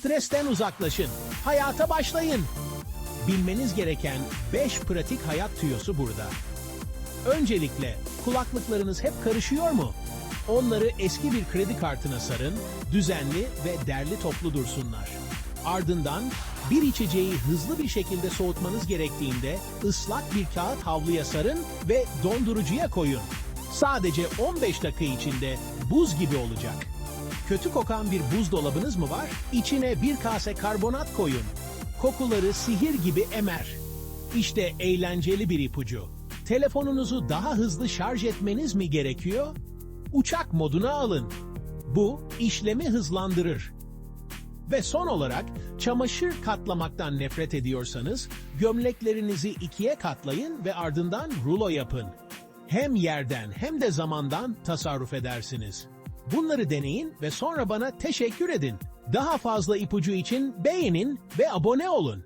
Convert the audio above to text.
stresten uzaklaşın. Hayata başlayın. Bilmeniz gereken 5 pratik hayat tüyosu burada. Öncelikle kulaklıklarınız hep karışıyor mu? Onları eski bir kredi kartına sarın, düzenli ve derli toplu dursunlar. Ardından bir içeceği hızlı bir şekilde soğutmanız gerektiğinde ıslak bir kağıt havluya sarın ve dondurucuya koyun. Sadece 15 dakika içinde buz gibi olacak. Kötü kokan bir buzdolabınız mı var? İçine bir kase karbonat koyun. Kokuları sihir gibi emer. İşte eğlenceli bir ipucu. Telefonunuzu daha hızlı şarj etmeniz mi gerekiyor? Uçak moduna alın. Bu işlemi hızlandırır. Ve son olarak çamaşır katlamaktan nefret ediyorsanız gömleklerinizi ikiye katlayın ve ardından rulo yapın. Hem yerden hem de zamandan tasarruf edersiniz. Bunları deneyin ve sonra bana teşekkür edin. Daha fazla ipucu için beğenin ve abone olun.